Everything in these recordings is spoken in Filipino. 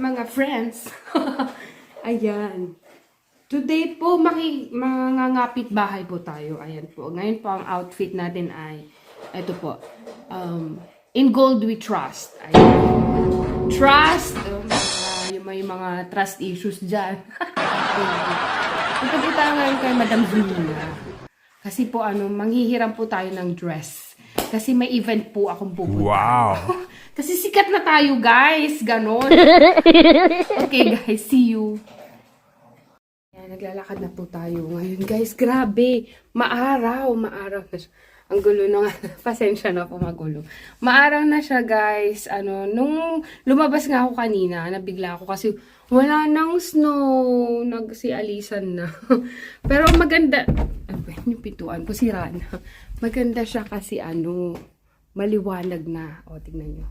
Mga friends, ayan. Today po, maki, mangangapit bahay po tayo. Ayan po. Ngayon po, ang outfit natin ay, ito po, um, in gold we trust. Ayan. Trust, um, uh, yung may mga trust issues dyan. Tayo ngayon kay Madam Zuna. Kasi po, ano, manghihiram po tayo ng dress. Kasi may event po akong pupunta. Wow. Kasi sikat na tayo, guys. Ganon. Okay, guys. See you. Ayan, naglalakad na po tayo ngayon, guys. Grabe. Maaraw. Maaraw na siya. Ang gulo na nga. Pasensya na po magulo. Maaraw na siya, guys. Ano, nung lumabas nga ako kanina, nabigla ako kasi wala nang snow. Nagsialisan na. Pero maganda. Ano yun? yung pintuan ko? Sira na. Maganda siya kasi ano, maliwanag na. O, tingnan nyo.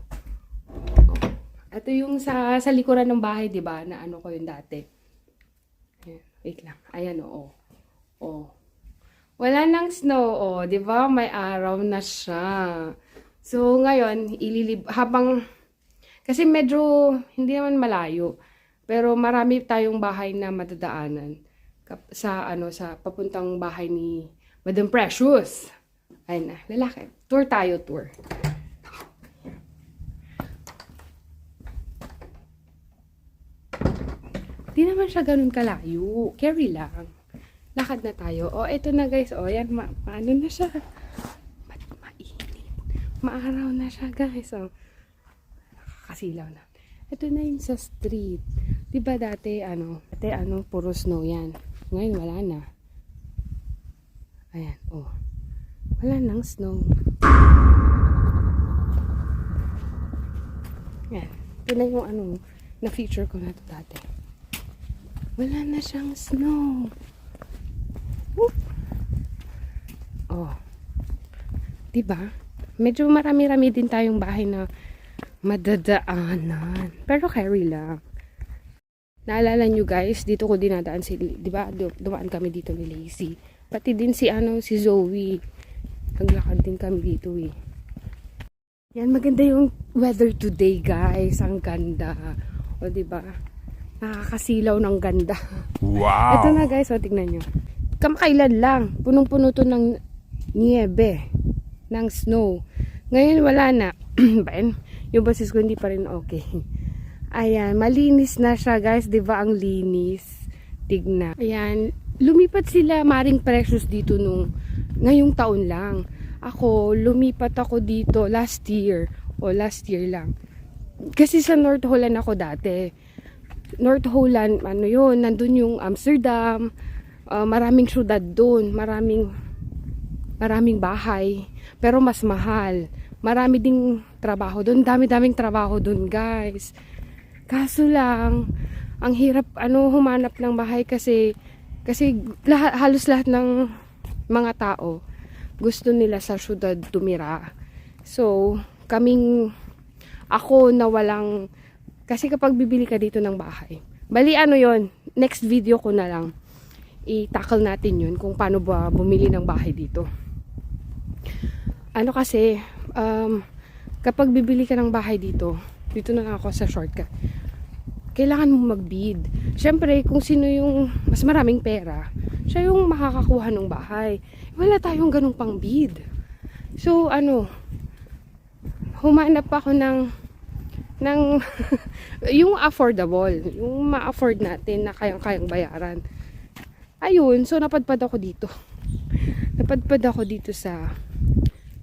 Ito yung sa, sa likuran ng bahay, di ba? Na ano ko yung dati. Ayan, wait lang. Ayan, oo. Oh. Wala nang snow, oh. Di ba? May araw na siya. So, ngayon, ililib... Habang... Kasi medyo hindi naman malayo. Pero marami tayong bahay na madadaanan. Kap- Sa, ano, sa papuntang bahay ni Madam Precious. Ayun na, lalaki. Tour tayo, tour. Di naman siya ganun kalayo. Carry lang. Lakad na tayo. O, eto na guys. O, yan. Ma paano na siya? Ma mainit. Maaraw na siya guys. O. Nakakasilaw na. Ito na yung sa street. Di ba dati, ano, dati, ano, puro snow yan. Ngayon, wala na. Ayan, oh. Wala nang snow. Yan. Ito na yung, ano, na-feature ko na to dati. Wala na siyang snow. Whoop. Oh. 'Di ba? Medyo marami-rami din tayong bahay na madadaanan. Pero carry lang. Naalala nyo guys, dito ko dinadaan si, di ba, du- dumaan kami dito ni Lacey. Pati din si, ano, si Zoe. Naglakad din kami dito eh. Yan, maganda yung weather today guys. Ang ganda. O, di ba? Nakakasilaw ng ganda. Wow. Ito na guys, o tingnan nyo. Kamakailan lang, punong-puno to ng niebe, ng snow. Ngayon wala na. ba yun? Yung basis ko hindi pa rin okay. Ayan, malinis na siya guys, di ba ang linis? Tignan. Ayan, lumipat sila Maring Precious dito nung ngayong taon lang. Ako, lumipat ako dito last year. O last year lang. Kasi sa North Holland ako dati. North Holland, ano yun, nandun yung Amsterdam, ah, maraming syudad doon, maraming maraming bahay, pero mas mahal. Marami ding trabaho doon, dami-daming trabaho doon, guys. Kaso lang, ang hirap ano humanap ng bahay kasi kasi lahat, halos lahat ng mga tao gusto nila sa syudad tumira. So, kaming ako na walang kasi kapag bibili ka dito ng bahay, bali ano yon next video ko na lang, i-tackle natin yun kung paano ba bumili ng bahay dito. Ano kasi, um, kapag bibili ka ng bahay dito, dito na lang ako sa shortcut, kailangan mo mag-bid. Siyempre, kung sino yung mas maraming pera, siya yung makakakuha ng bahay. Wala tayong ganung pang bid. So, ano, humanap ako ng ng yung affordable, yung ma-afford natin na kayang-kayang bayaran. Ayun, so napadpad ako dito. Napadpad ako dito sa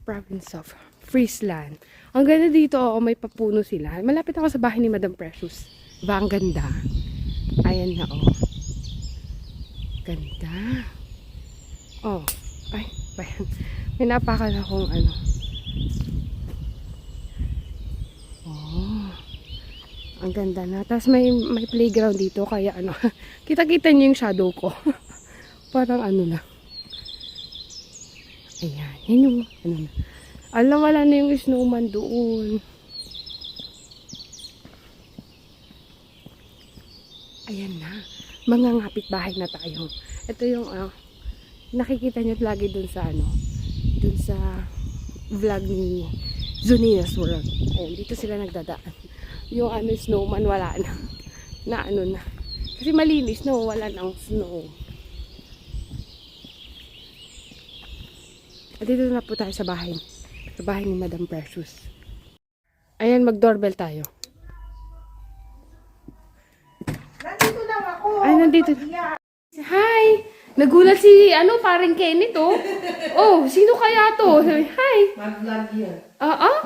province of Friesland. Ang ganda dito, oh, may papuno sila. Malapit ako sa bahay ni Madam Precious. Diba, ang ganda. Ayan na, oh. Ganda. Oh, ay, bayan. May napakal akong ano. Oh. Ang ganda na. Tapos may, may playground dito. Kaya ano, kita-kita niyo yung shadow ko. Parang ano na. Ayan. Yan yung, ano na. Alam, wala na yung snowman doon. Ayan na. Mga ngapit bahay na tayo. Ito yung, ah, nakikita niyo lagi dun sa ano, dun sa vlog ni Zuninas World. Ayun, dito sila nagdadaan. Yung ano, snowman, wala na. Na ano na. Kasi malinis, no? Wala nang snow. At dito na po tayo sa bahay. Sa bahay ni Madam Precious. Ayan, mag-doorbell tayo. Nandito. Hi! Nagulat si, ano, parang Kenneth, oh. Oh, sino kaya to? Hi! Mag-vlog yan. Ah, ah?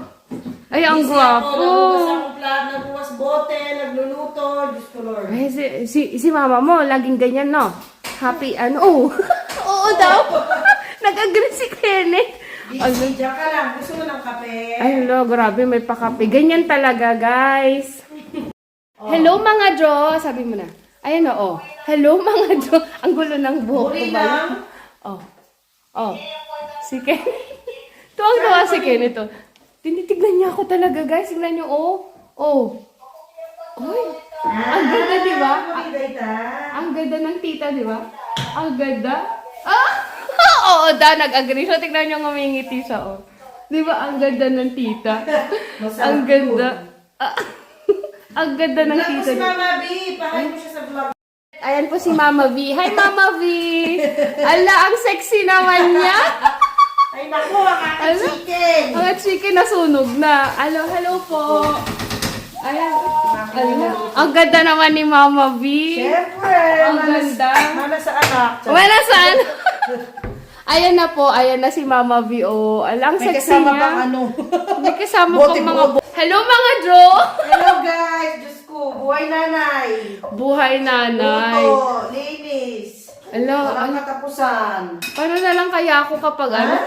Ay, ang gwapo. Ako, nagbukas plat, nagbukas bote, nagluluto. Diyos ko Lord. Ay, si, si, si mama mo, laging ganyan, no? Happy, ano, oh. Oo daw. Nag-agree si Kenneth. Busy, diyan ka lang. Gusto mo ng kape? Ay, lo, grabe, may pakape. Ganyan talaga, guys. Hello, mga Jo. Sabi mo na. Ayan, oo. Hello, mga Jo. Ang gulo ng buhok ko ba? lang. Oh. Oh. Si Kenneth. Tuwang-tuwa si Kenneth, oh. Tinitignan niya ako talaga, guys. Tingnan niyo, oh. Oh. Oy. Ang ganda, di ba? Ang ganda ng tita, di ba? Ang ganda. Ah! Oo, da, nag-agree siya. Tignan niyo ngumingiti siya, oh. Di ba, ang ganda ng tita? Ang ganda. Ah, ang ganda ng Vlog mo tita. si niya. Mama B. Pakain mo siya sa vlog. Ayan po si Mama V. Hi, Mama V! Ala, ang sexy naman niya. Ay, naku, ang aking Ano? chicken. Ang chicken nasunog na. Hello, hello po. Ayan. Ala, ang ganda naman ni Mama V. Siyempre. Ang malas- ganda. Malas sa anak. Wala saan? Ayan na po, ayan na si Mama V. Oh, alang May sexy kasama niya. pang ano. May kasama pang mga... bobo. Hello mga Dro! Hello guys. Diyos ko. Buhay nanay. Buhay nanay. Luto. Linis. Hello, Walang ano, katapusan. paano na lang kaya ako kapag ano?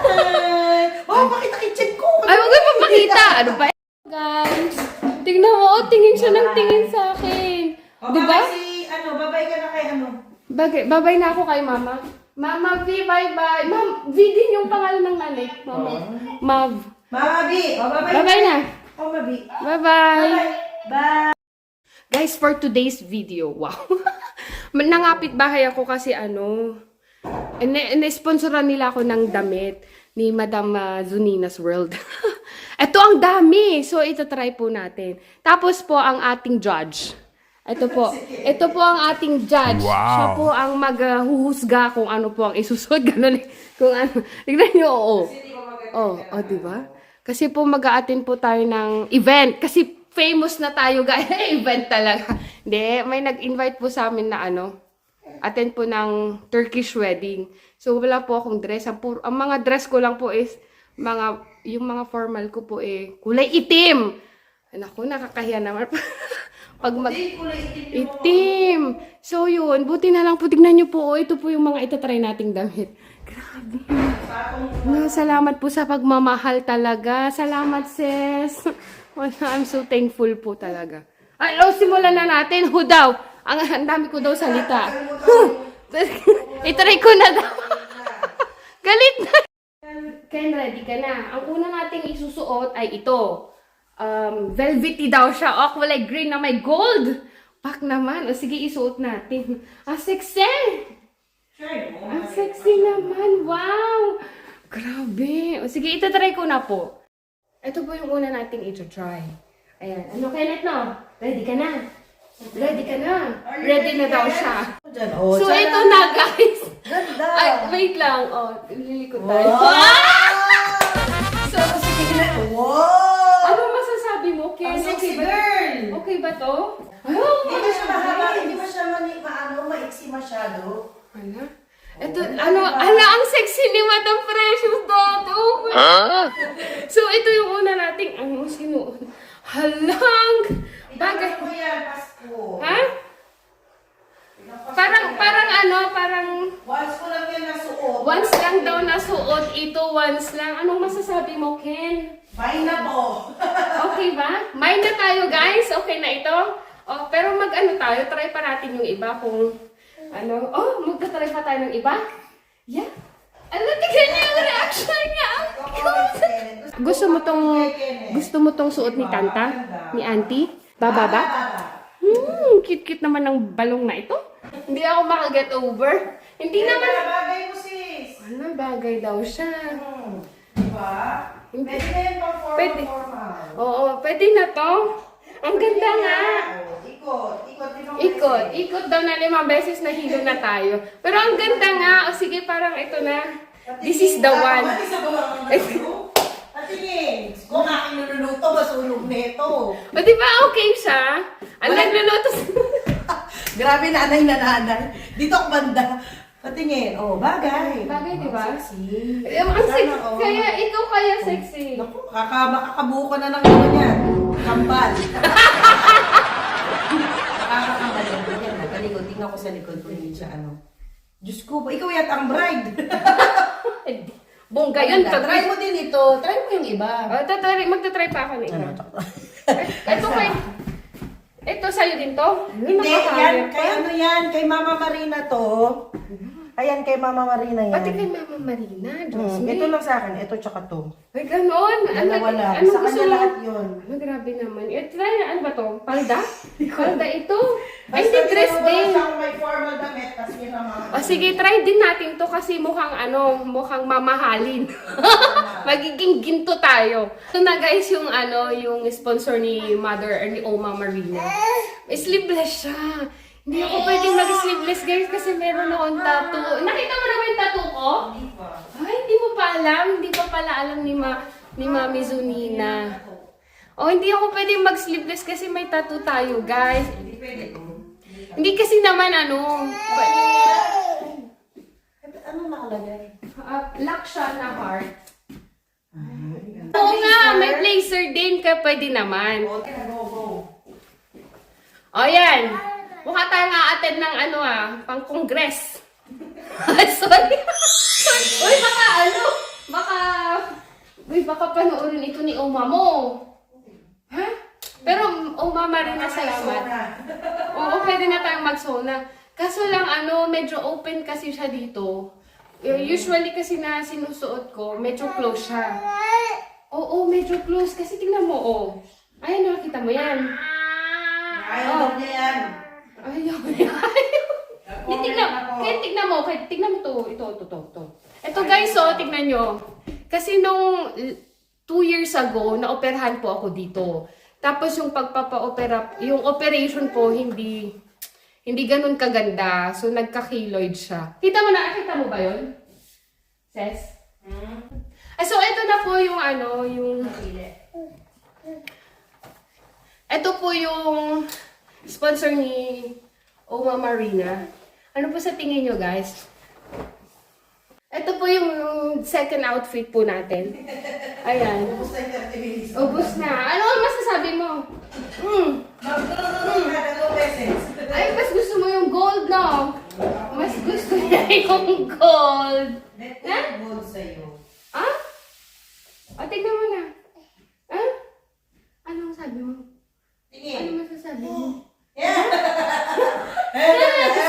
Oh, pakita kitchen ko. Ay, huwag mo papakita. Ano ba? Guys, tingnan mo. Oh, tingin siya ng tingin sa akin. O, Di ba? babay si, ano, babay ka na kay ano. Bagay, babay na ako kay Mama. Mama V, bye-bye. Ma'am, V din yung pangalan ng nanay. Mama. Mav. Mama B. O, babay. Bye-bye na. Bye-bye. Bye. Bye. Guys, for today's video, wow. Nangapit bahay ako kasi ano, na-sponsoran nila ako ng damit ni Madam ah, Zunina's World. Ito ang dami. So, ito try po natin. Tapos po ang ating judge. Ito po. Ito po ang ating judge. Siya po ang maghuhusga kung ano po ang isusunod. Ganun. eh. Kung ano. Tignan nyo, oo. Oh, oh, di ba? Kasi po mag attend po tayo ng event. Kasi famous na tayo, guys. event talaga. Hindi, may nag-invite po sa amin na ano, attend po ng Turkish wedding. So, wala po akong dress. Ang, puro, ang mga dress ko lang po is, mga, yung mga formal ko po eh, kulay itim. Naku, nakakahiya naman. Pag mag, Itim! So yun, buti na lang po, tignan nyo po, oh, ito po yung mga itatry nating damit. Grabe. No, salamat po sa pagmamahal talaga. Salamat, sis. I'm so thankful po talaga. Ay, oh, simulan na natin. Ho daw. Ang, ang dami ko daw salita. Itry ko na daw. Galit na. Ken, ready ka na. Ang una nating isusuot ay ito. Um, velvety daw siya. Oh, kulay green na may gold. Pak naman. O sige, isuot natin. Ang sexy! Ang sexy naman. Wow! Grabe. O sige, itatry ko na po. Ito po yung una nating ito-try. Ayan. Ano, Kenneth, no? Ready ka na? Ready ka na? Ready na daw siya. Diyan, oh, So, ito na, guys. Ganda. Ay, wait lang. Oh, lilikot tayo. Wow! So, sige na. Wow! Ano masasabi mo, Ken? Ang sexy ba? girl! Okay ba to? Oh, Hindi ba siya mahaba? Hindi ba siya maano, maiksi masyado? Ano? Ito, ano, ala, ang sexy ni Madam Precious dot. Oh my So, ito yung una nating, ano, sinuot. Halang! Bagay. Ito yan, Pasko. Ha? Parang, parang ano, parang Once ko lang yan nasuot. once lang daw nasuot, ito once lang. Anong masasabi mo, Ken? Bye na po. Okay ba? Mind na tayo, guys. Okay na ito? Oh, pero mag-ano tayo, try pa natin yung iba kung ano. Oh, magta-try pa tayo ng iba? Yeah. Ano, tignan niyo yung reaction niya. Ang cute. Gusto mo tong, gusto mo tong suot ni Tanta? Ni Auntie? Bababa? Hmm, cute-cute naman ng balong na ito. Hindi ako makaget over. Hindi naman, Bagay mo sis. bagay daw siya. Hmm. Diba? Hindi. Pwede na yun pang formal. Oo, pwede na to. Ang ganda nga. Ikot. Ikot. limang Ikot. beses. Ikot daw na limang beses na hilo na tayo. Pero ang ganda nga. O sige, parang ito na. This is the one. Naluluto? Patingin. Kung aking niluluto, masunog nito. O di ba okay siya? Ang nagluluto Grabe nanay na nanay. Dito ang banda. Patingin. Oh, bagay. Bagay, di ba? Sexy. Ang sexy. Sana, oh. Kaya ikaw kaya sexy. Naku, kaka, makakabuo ka na ng ano. Kambal. Nakakakambal yan. Yan, nakalikod. Tingnan ko sa likod ko. Hindi siya ano. Diyos ko, ikaw yata ang bride. Bongga yun. Pag Try mo din ito. Try mo yung iba. Oh, tatry, magtatry pa ako na iba. Ito kay... Ito sa'yo din to? Hindi, yan. Kay ano yan? Kay Mama Marina to. Ayan, kay Mama Marina yan. Pati kay Mama Marina. Diyos Hmm, ito lang sa akin. Ito tsaka to. Ay, ganon. Ano, Dalawa lang. ano Sa gusto kanya mo? lahat yun. Ano, grabe naman. Eh, try na, ano ba to? Palda? Palda ito. Ay, hindi dress ginawa din. siyang may formal damit, tapos yun ang mga... O sige, try din natin to kasi mukhang ano, mukhang mamahalin. Magiging ginto tayo. Ito na guys yung ano, yung sponsor ni Mother or ni Oma Marina. Sleeveless siya. Hindi ako pwedeng mag-sleeveless guys kasi meron akong tattoo. Nakita mo na ba yung tattoo ko? Hindi pa. Ay, hindi mo pa alam. Hindi pa pala alam ni, ma ni Mami Zunina. Oh, hindi ako pwedeng mag-sleeveless kasi may tattoo tayo, guys. Hindi pwede. Hindi kasi naman ano, Ano nakalagay? uh, black siya na heart. Oo nga, may blazer din ka pwede naman. Okay, go, go. O yan, mukha tayo nga attend ng ano ah, pang congress. Sorry. Uy, baka ano, baka, uy, baka panoorin ito ni Oma mo. Ha? Pero Oma Marina, salamat. Oo, pwede na tayong magsona. Kaso lang ano, medyo open kasi siya dito. Eh, Usually kasi na sinusuot ko, medyo close siya. Oo, medyo close. Kasi tingnan mo, oh. Ayan, nakita mo yan. Ayaw niya yan. Ayaw, ayaw. Hindi, tignan, kaya tignan mo, kaya tignan mo to, ito, ito, ito, ito. Ito guys, oh, tignan nyo. Kasi nung two years ago, naoperahan po ako dito. Tapos yung pagpapa-opera, yung operation po, hindi, hindi ganun kaganda. So, nagka-keloid siya. Kita mo na, kita mo ba yun? Ses? Ah, so, ito na po yung ano, yung... Ito po yung sponsor ni Oma Marina. Ano po sa tingin nyo, guys? Ito po yung second outfit po natin. Ayan. Basta yung 30 minutes. Ubus na. Ano ang masasabi mo? Mm. Na beses. Ay, mas gusto mo yung gold, no? Mas gusto niya yung gold. Yung gold sa'yo. Ah? O, tignan mo na. Ah? Anong sabi mo? Ano Tingin. masasabi mo? Yeah.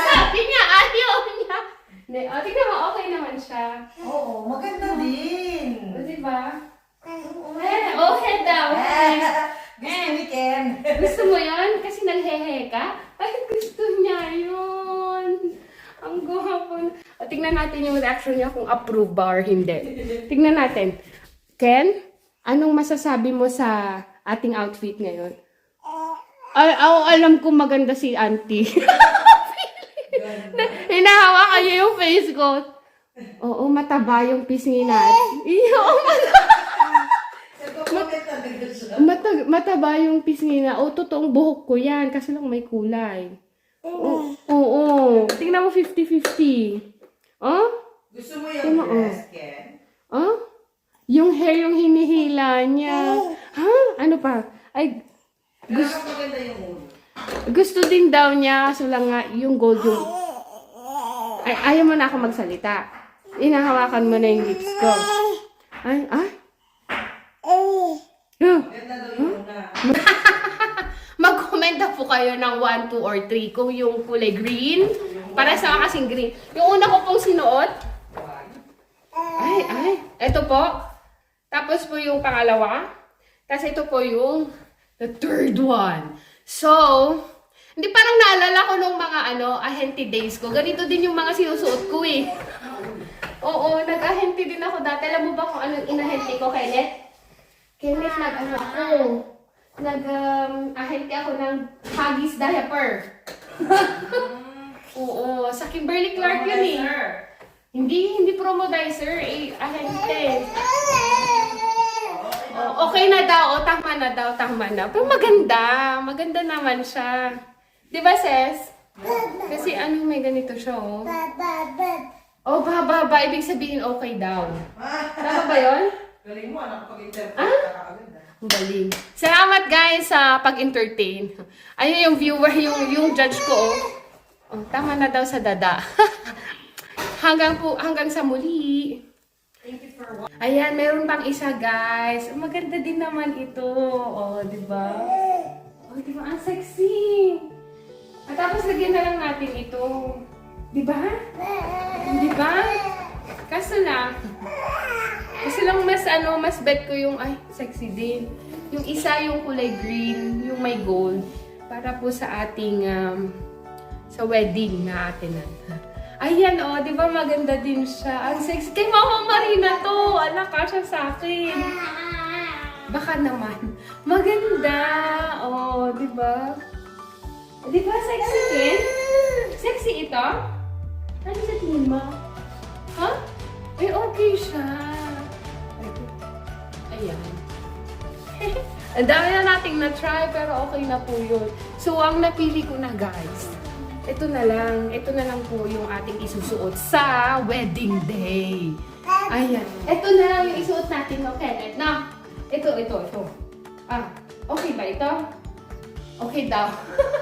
Sabi niya, ayaw niya. Hindi, o, tignan mo, okay naman siya. Oo, maganda din. O, diba? Eh, oh, head daw. Gusto weekend. Gusto mo yon Kasi naghehe ka? Ay, gusto niya yun. Ang gwapo. O, tingnan natin yung reaction niya kung approve ba or hindi. Tingnan natin. Ken, anong masasabi mo sa ating outfit ngayon? Ay, oh, alam ko maganda si auntie. Hinahawakan niya yung face ko. Oo, mataba yung pisngi natin. Iyo, Ito comment na dito siya. Mata, mataba yung pisngi na, oh, totoong buhok ko yan, kasi lang may kulay. Oo, oo. Tingnan mo 50-50. Oh? Gusto mo Tingnan yung mo, dress, Ken? Oh? Yung hair yung hinihila niya. Ha? Ano pa? Ay, Pero maganda yung ulo. gusto din daw niya, so lang nga, yung gold yung... Ay, ayaw mo na ako magsalita. Inahawakan mo na yung lips ko. Ay, yung una. Mag-comment na po kayo ng 1, 2, or 3 kung yung kulay green. Para sa kasing green. Yung una ko pong sinuot. Ay, ay. Ito po. Tapos po yung pangalawa. Tapos ito po yung the third one. So, hindi parang naalala ko nung mga ano, ahente days ko. Ganito din yung mga sinusuot ko eh. Oo, nag-ahente din ako dati. Alam mo ba kung anong inahente ko, Kenneth? Kenneth, nag-ano ako. Nag-ahente ako ng Huggies diaper. Oo, sa Kimberly Clark yun eh. Hindi, hindi promodizer, eh, ahente. Oh, okay na daw, oh, tama na daw, tama na. Pero maganda, maganda naman siya. Di ba, Ses? Kasi ano, may ganito siya, oh. Oh, baba, ba, ibig sabihin okay daw. Tama ba yun? Galing mo, anak, pag-interpret Ah? ah. Ang galing. Salamat guys sa pag-entertain. Ayun yung viewer, yung, yung judge ko, oh. Oh, tama na daw sa dada. hanggang po, hanggang sa muli. Ayan, meron pang isa, guys. Maganda din naman ito. Oh, di ba? Oh, di ba? Ang sexy. At tapos lagyan na lang natin ito. Di ba? Di ba? Kaso lang, kasi lang mas ano, mas bet ko yung, ay, sexy din. Yung isa yung kulay green, yung may gold. Para po sa ating, um, sa wedding na atin na. Ayan, oh, di ba maganda din siya. Ang sexy. Kay Mama Marina to. Anak, kasha sa akin. Baka naman. Maganda. Oh, di ba? Di ba sexy din? Sexy ito? Ano sa tingin mo? Ha? Eh, okay siya. Ayan. Ang dami na nating na-try, pero okay na po yun. So, ang napili ko na, guys, ito na lang. Ito na lang po yung ating isusuot sa wedding day. Ayan. Ito na lang yung isuot natin, no, Kenneth? Na, ito, ito, ito. Ah, okay ba ito? Okay daw.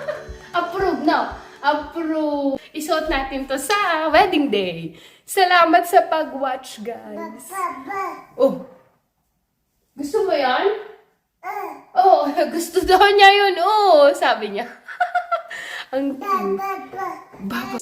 Approve, no? Approve. Isuot natin to sa wedding day. Salamat sa pag-watch, guys. Oh. Gusto mo yan? Oh, gusto daw niya yun. Oh, sabi niya. Ang. Baba.